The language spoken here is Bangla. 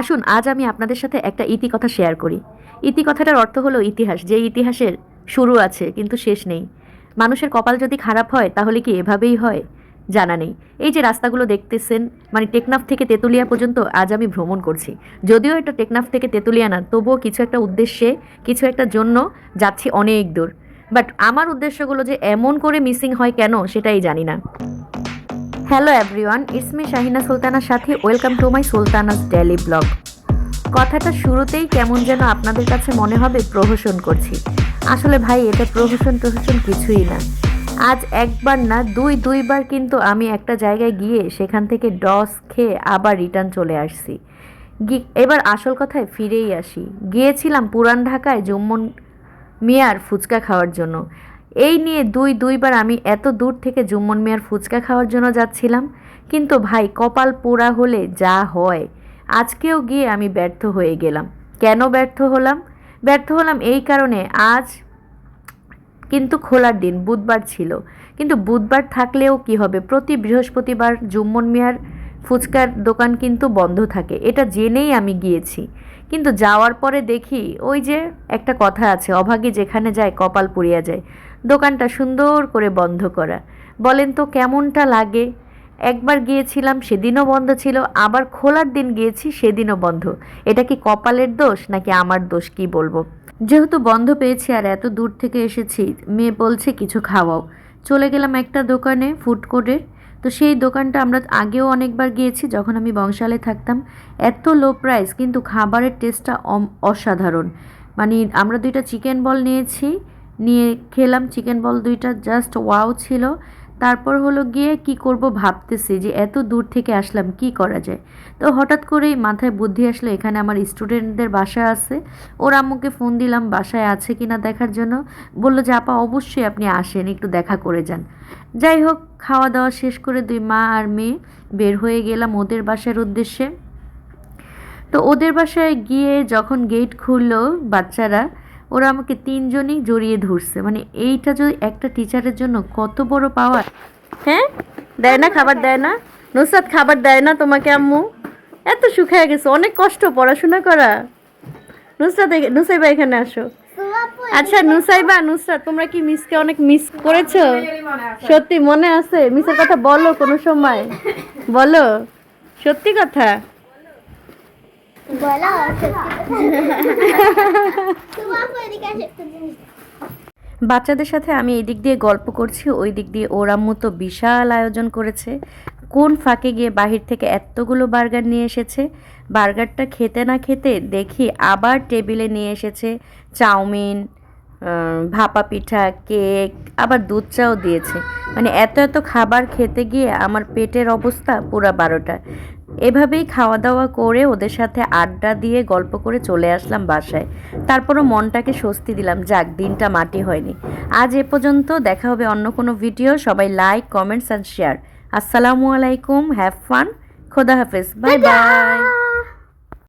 আসুন, আজ আমি আপনাদের সাথে একটা ইতিকথা শেয়ার করি। ইতিকথাটার অর্থ হলো ইতিহাস, যে ইতিহাসের শুরু আছে কিন্তু শেষ নেই। মানুষের কপাল যদি খারাপ হয়, তাহলে কি এভাবেই হয়? জানা নেই। এই যে রাস্তাগুলো দেখতেছেন মানে টেকনাফ থেকে তেঁতুলিয়া পর্যন্ত আজ আমি ভ্রমণ করছি। যদিও এটা টেকনাফ থেকে তেঁতুলিয়া না, তবুও কিছু একটা উদ্দেশ্যে, কিছু একটা জন্য যাচ্ছি অনেক দূর। বাট আমার উদ্দেশ্যগুলো যে এমন করে মিসিং হয় কেন, সেটাই জানি না। Hello everyone it's me Shahina সুলতানার সাথে welcome to my Sultana's daily blog কথাটা শুরুতেই কেমন যেন আপনাদের কাছে মনে হবে প্রহসন করছি। আসলে ভাই, এটা প্রহসন প্রহসন কিছুই না। আজ একবার না, দুই দুইবার কিন্তু আমি একটা জায়গায় গিয়ে সেখান থেকে ডস খেয়ে আবার রিটার্ন চলে আসছি। এবার আসল কথায় ফিরেই আসি। গিয়েছিলাম পুরান ঢাকায় জুম্মন মিয়ার ফুচকা খাওয়ার জন্য। এই নিয়ে দুই দুইবার আমি এত দূর থেকে জুম্মন মিয়ার ফুচকা খাওয়ার জন্য যাচ্ছিলাম। কিন্তু ভাই, কপাল পোড়া হলে যা হয়। আজকেও গিয়ে আমি ব্যর্থ হয়ে গেলাম। কেন ব্যর্থ হলাম? ব্যর্থ হলাম এই কারণে আজ কিন্তু খোলার দিন, বুধবার ছিল। কিন্তু বুধবার থাকলেও কি হবে? প্রতি বৃহস্পতিবার জুম্মন মিয়ার ফুচকার দোকান কিন্তু বন্ধ থাকে। এটা জেনেই আমি গিয়েছি। কিন্তু যাওয়ার পরে দেখি ওই যে একটা কথা আছে, অভাগী যেখানে যায় কপাল পুড়িয়া যায়। দোকানটা সুন্দর করে বন্ধ করা। বলেন তো কেমনটা লাগে? একবার গিয়েছিলাম, সেদিনও বন্ধ ছিল, আবার খোলার দিন গিয়েছি, সেদিনও বন্ধ। এটা কি কপালের দোষ, নাকি আমার দোষ, কি বলব? যেহেতু বন্ধ পেয়েছি আর এত দূর থেকে এসেছি, মেয়ে বলছে কিছু খাওয়াও। চলে গেলাম একটা দোকানে ফুড কোর্টের তো সেই দোকানটা আমরা আগেও অনেকবার গিয়েছি, যখন আমি বংশালে থাকতাম। এত লো প্রাইস কিন্তু খাবারের টেস্টটা অসাধারণ। মানে আমরা দুইটা চিকেন বল নিয়েছি, নিয়ে খেলাম। চিকেন বল দুইটা জাস্ট ওয়াও ছিল। তারপর হলো গিয়ে কি করব ভাবতেছি যে এত দূর থেকে আসলাম, কি করা যায়? তো হঠাৎ করেই মাথায় বুদ্ধি আসলো, এখানে আমার স্টুডেন্টদের বাসা আছে। ওর আম্মুকে ফোন দিলাম, বাসায় আছে কিনা দেখার জন্য। বলল যে, আপা, অবশ্যই আপনি আসেন, একটু দেখা করে যান। যাই হোক, খাওয়া দাওয়া শেষ করে দুই মা আর মেয়ে বের হয়ে গেলাম ওদের বাসার উদ্দেশ্যে। তো ওদের বাসায় গিয়ে যখন গেট খুললো বাচ্চারা ওরা আমাকে তিনজনই জড়িয়ে ধরছে। মানে এইটা যদি একটা টিচারের জন্য কত বড় পাওয়ার হ্যাঁ? দেয় না, খাবার দেয় না? নুসরাত, খাবার দেয় না তোমাকে আম্মু? এত শুকায় গেছে, অনেক কষ্ট পড়াশোনা করা। নুসরাত নুসাইবা এখানে আসো। আচ্ছা নুসাইবা, নুসরাত, তোমরা কি মিসকে অনেক মিস করেছ? সত্যি মনে আছে? মিসের কথা বলো কোনো সময়। বলো। সত্যি কথা বলো তোমার এদিকে আসে একটা জিনিস বাচ্চাদের সাথে আমি এই দিক দিয়ে গল্প করছি ওই দিক দিয়ে ওর মতো বিশাল আয়োজন করেছে। কোন ফাঁকে গিয়ে বাহির থেকে এতগুলো বার্গার নিয়ে এসেছে? বার্গারটা খেতে না খেতে দেখি আবার টেবিলে নিয়ে এসেছে চাউমিন ভাপা পিঠা কেক আবার দুধ চাও দিয়েছে। মানে এত এত খাবার খেতে গিয়ে আমার পেটের অবস্থা পুরা বারোটা এভাবেই খাওয়া দাওয়া করে ওদের সাথে আড্ডা দিয়ে গল্প করে চলে আসলাম বাসায়। তারপরও মনটাকে স্বস্তি দিলাম, যাক, দিনটা মাটি হয়নি। আজ এ পর্যন্ত দেখা হবে অন্য কোনো ভিডিও। সবাই লাইক কমেন্টস অ্যান্ড শেয়ার আসসালামু আলাইকুম হ্যাভ ফান খোদা হাফেজ। Bye bye